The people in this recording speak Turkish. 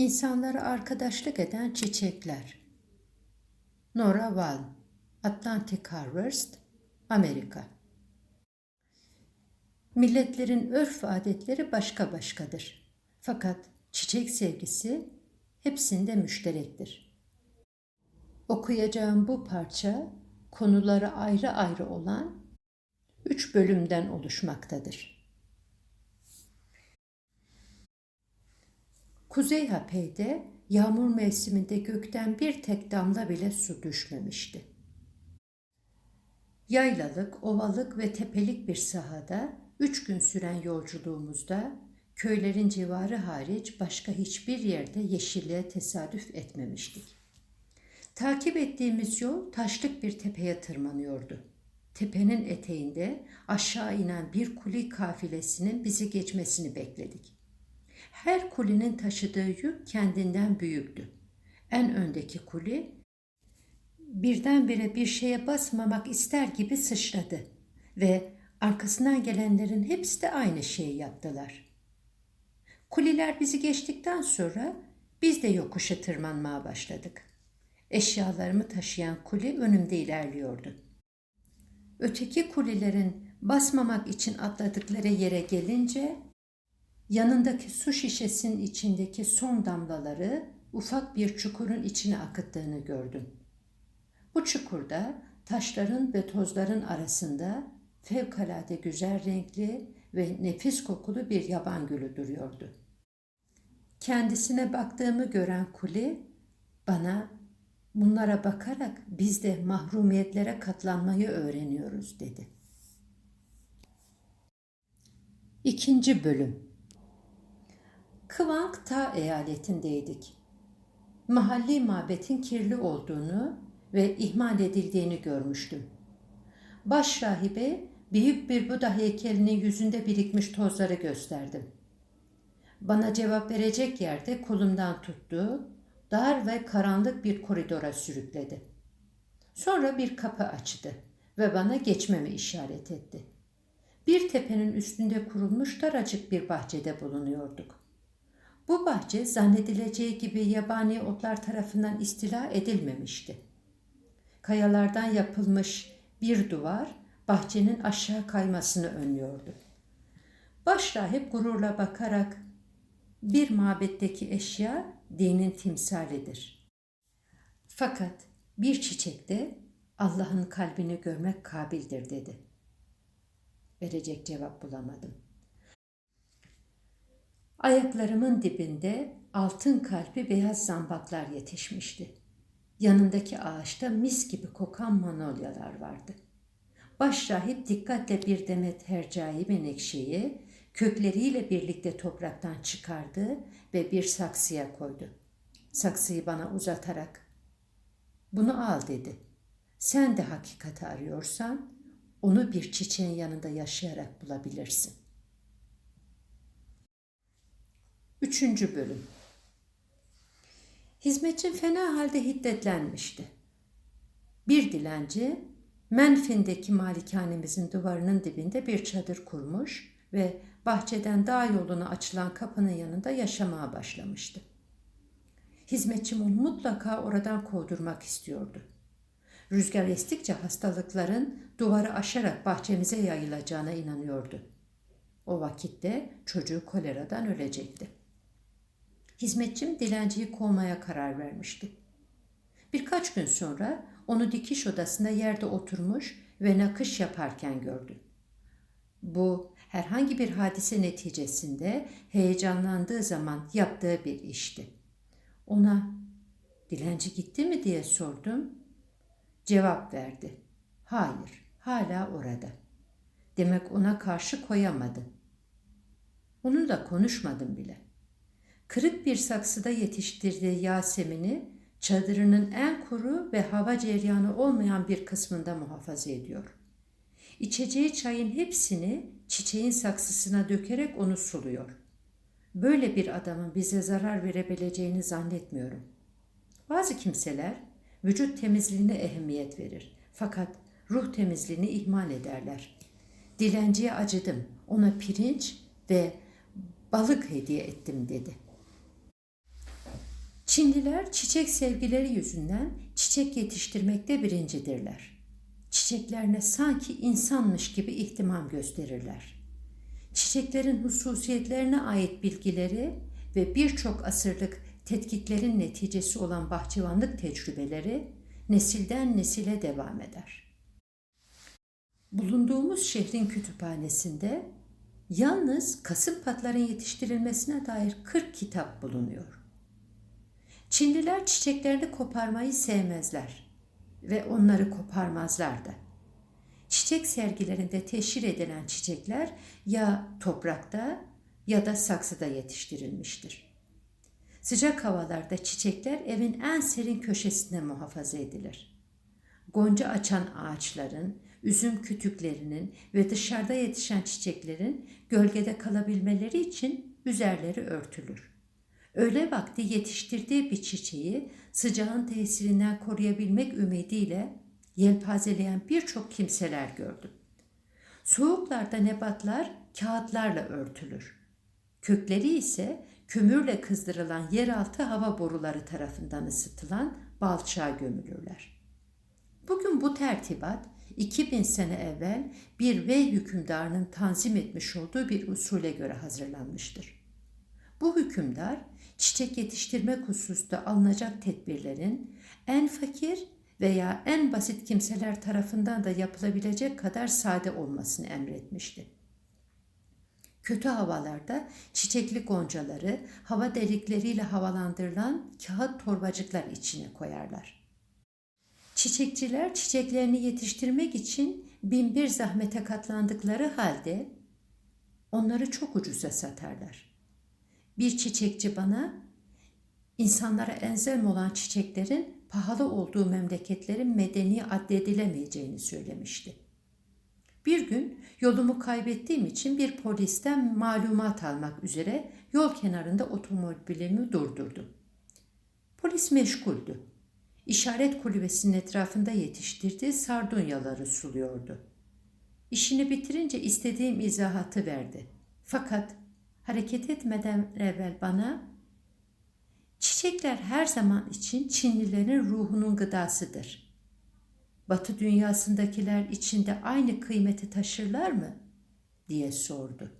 İnsanlara arkadaşlık eden çiçekler. Nora Wall, Atlantic Harvest, Amerika. Milletlerin örf adetleri başka başkadır. Fakat çiçek sevgisi hepsinde müşterektir. Okuyacağım bu parça konuları ayrı ayrı olan üç bölümden oluşmaktadır. Kuzey Hapey'de yağmur mevsiminde gökten bir tek damla bile su düşmemişti. Yaylalık, ovalık ve tepelik bir sahada üç gün süren yolculuğumuzda köylerin civarı hariç başka hiçbir yerde yeşilliğe tesadüf etmemiştik. Takip ettiğimiz yol taşlık bir tepeye tırmanıyordu. Tepenin eteğinde aşağı inen bir kuli kafilesinin bizi geçmesini bekledik. Her kulinin taşıdığı yük kendinden büyüktü. En öndeki kuli birdenbire bir şeye basmamak ister gibi sıçradı ve arkasından gelenlerin hepsi de aynı şeyi yaptılar. Kuliler bizi geçtikten sonra biz de yokuşa tırmanmaya başladık. Eşyalarımı taşıyan kuli önümde ilerliyordu. Öteki kulilerin basmamak için atladıkları yere gelince yanındaki su şişesinin içindeki son damlaları ufak bir çukurun içine akıttığını gördüm. Bu çukurda taşların ve tozların arasında fevkalade güzel renkli ve nefis kokulu bir yaban gülü duruyordu. Kendisine baktığımı gören kuli bana bunlara bakarak biz de mahrumiyetlere katlanmayı öğreniyoruz dedi. İkinci bölüm Kıvank Ta eyaletindeydik. Mahalli mabetin kirli olduğunu ve ihmal edildiğini görmüştüm. Baş rahibe büyük bir Buda heykelinin yüzünde birikmiş tozları gösterdim. Bana cevap verecek yerde kolumdan tuttu, dar ve karanlık bir koridora sürükledi. Sonra bir kapı açtı ve bana geçmemi işaret etti. Bir tepenin üstünde kurulmuş daracık bir bahçede bulunuyorduk. Bu bahçe zannedileceği gibi yabani otlar tarafından istila edilmemişti. Kayalardan yapılmış bir duvar bahçenin aşağı kaymasını önlüyordu. Başrahip gururla bakarak bir mabetteki eşya dinin timsalidir. Fakat bir çiçekte Allah'ın kalbini görmek kabildir dedi. Verecek cevap bulamadım. Ayaklarımın dibinde altın kalpli beyaz zambaklar yetişmişti. Yanındaki ağaçta mis gibi kokan manolyalar vardı. Başrahip dikkatle bir demet hercai menekşeyi kökleriyle birlikte topraktan çıkardı ve bir saksıya koydu. Saksıyı bana uzatarak bunu al dedi. Sen de hakikati arıyorsan onu bir çiçeğin yanında yaşayarak bulabilirsin. Üçüncü bölüm Hizmetçi fena halde hiddetlenmişti. Bir dilenci Menfin'deki malikanemizin duvarının dibinde bir çadır kurmuş ve bahçeden dağ yoluna açılan kapının yanında yaşamaya başlamıştı. Hizmetçim onu mutlaka oradan kovdurmak istiyordu. Rüzgar estikçe hastalıkların duvarı aşarak bahçemize yayılacağına inanıyordu. O vakitte çocuğu koleradan ölecekti. Hizmetçim dilenciyi kovmaya karar vermişti. Birkaç gün sonra onu dikiş odasında yerde oturmuş ve nakış yaparken gördü. Bu herhangi bir hadise neticesinde heyecanlandığı zaman yaptığı bir işti. Ona dilenci gitti mi diye sordum. Cevap verdi. Hayır, hala orada. Demek ona karşı koyamadım. Onunla konuşmadım bile. Kırık bir saksıda yetiştirdiği Yasemin'i çadırının en kuru ve hava ceryanı olmayan bir kısmında muhafaza ediyor. İçeceği çayın hepsini çiçeğin saksısına dökerek onu suluyor. Böyle bir adamın bize zarar verebileceğini zannetmiyorum. Bazı kimseler vücut temizliğine ehemmiyet verir. Fakat ruh temizliğini ihmal ederler. Dilenciye acıdım. Ona pirinç ve balık hediye ettim dedi. Çinliler çiçek sevgileri yüzünden çiçek yetiştirmekte birincidirler. Çiçeklerine sanki insanmış gibi ihtimam gösterirler. Çiçeklerin hususiyetlerine ait bilgileri ve birçok asırlık tetkiklerin neticesi olan bahçıvanlık tecrübeleri nesilden nesile devam eder. Bulunduğumuz şehrin kütüphanesinde yalnız kasım patların yetiştirilmesine dair 40 kitap bulunuyor. Çinliler çiçeklerini koparmayı sevmezler ve onları koparmazlar da. Çiçek sergilerinde teşhir edilen çiçekler ya toprakta ya da saksıda yetiştirilmiştir. Sıcak havalarda çiçekler evin en serin köşesinde muhafaza edilir. Gonca açan ağaçların, üzüm kütüklerinin ve dışarıda yetişen çiçeklerin gölgede kalabilmeleri için üzerleri örtülür. Öğle vakti yetiştirdiği bir çiçeği sıcağın tesirinden koruyabilmek ümidiyle yelpazeleyen birçok kimseler gördüm. Soğuklarda nebatlar kağıtlarla örtülür. Kökleri ise kömürle kızdırılan yeraltı hava boruları tarafından ısıtılan balçağa gömülürler. Bugün bu tertibat 2000 sene evvel bir Vey hükümdarının tanzim etmiş olduğu bir usule göre hazırlanmıştır. Bu hükümdar çiçek yetiştirmek hususta alınacak tedbirlerin en fakir veya en basit kimseler tarafından da yapılabilecek kadar sade olmasını emretmişti. Kötü havalarda çiçekli goncaları hava delikleriyle havalandırılan kağıt torbacıklar içine koyarlar. Çiçekçiler çiçeklerini yetiştirmek için binbir zahmete katlandıkları halde onları çok ucuza satarlar. Bir çiçekçi bana insanlara enzem olan çiçeklerin pahalı olduğu memleketlerin medeni addedilemeyeceğini söylemişti. Bir gün yolumu kaybettiğim için bir polisten malumat almak üzere yol kenarında otomobilimi durdurdum. Polis meşguldü. İşaret kulübesinin etrafında yetiştirdiği sardunyaları suluyordu. İşini bitirince istediğim izahatı verdi. Fakat hareket etmeden evvel bana çiçekler her zaman için Çinlilerin ruhunun gıdasıdır. Batı dünyasındakiler içinde aynı kıymeti taşırlar mı? diye sordu.